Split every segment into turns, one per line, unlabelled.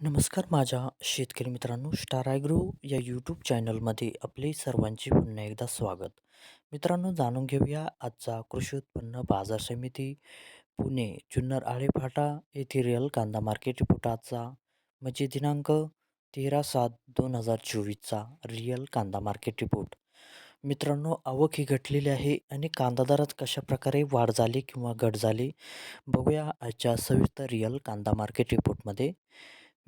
नमस्कार माझ्या शेतकरी मित्रांनो स्टार ॲग्रो या यूट्यूब चॅनलमध्ये आपले सर्वांचे पुन्हा एकदा स्वागत. मित्रांनो जाणून घेऊया आजचा कृषी उत्पन्न बाजार समिती पुणे जुन्नर आळेफाटा येथे रिअल कांदा मार्केट रिपोर्टाचा म्हणजे दिनांक तेरा सात दोन हजार चोवीसचा रिअल कांदा मार्केट रिपोर्ट मित्रांनो आवक ही घटलेली आहे आणि कांदा दरात कशा प्रकारे वाढ झाली किंवा घट झाली बघूया आजच्या सविस्तर रिअल कांदा मार्केट रिपोर्टमध्ये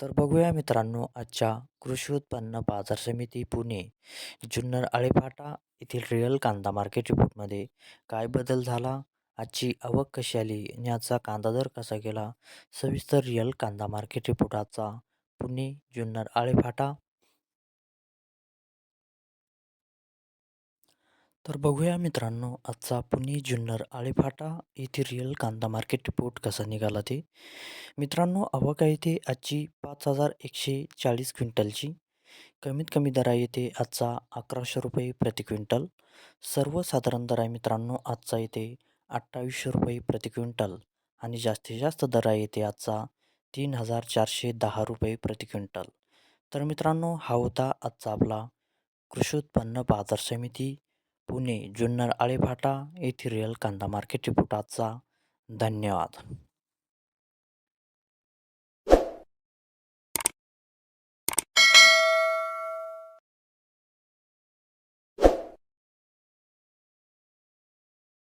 तर बघूया मित्रांनो आजच्या कृषी उत्पन्न बाजार समिती पुणे जुन्नर आळेफाटा येथील रिअल कांदा मार्केट रिपोर्टमध्ये काय बदल झाला? आजची आवक कशी आली? आणि आजचा कांदा दर कसा गेला? सविस्तर रिअल कांदा मार्केट रिपोर्ट आजचा पुणे जुन्नर आळेफाटा तर बघूया मित्रांनो आजचा पुणे जुन्नर आळेफाटा येथे रिअल कांदा मार्केट रिपोर्ट कसा निघाला ते. मित्रांनो आवक येथे आजची पाच हजार एकशे चाळीस क्विंटलची. कमीत कमी दरा येथे येते आजचा अकराशे रुपये प्रति क्विंटल. सर्वसाधारण दर आहे मित्रांनो आजचा येते अठ्ठावीसशे रुपये प्रति क्विंटल. आणि जास्तीत जास्त दर आहे येते आजचा तीन हजार चारशे दहा रुपये प्रति क्विंटल. तर मित्रांनो हा होता आजचा आपला कृषी उत्पन्न बाजार समिती पुणे जुन्नर आळेफाटा येथील कांदा मार्केट रिपोर्ट आजचा धन्यवाद.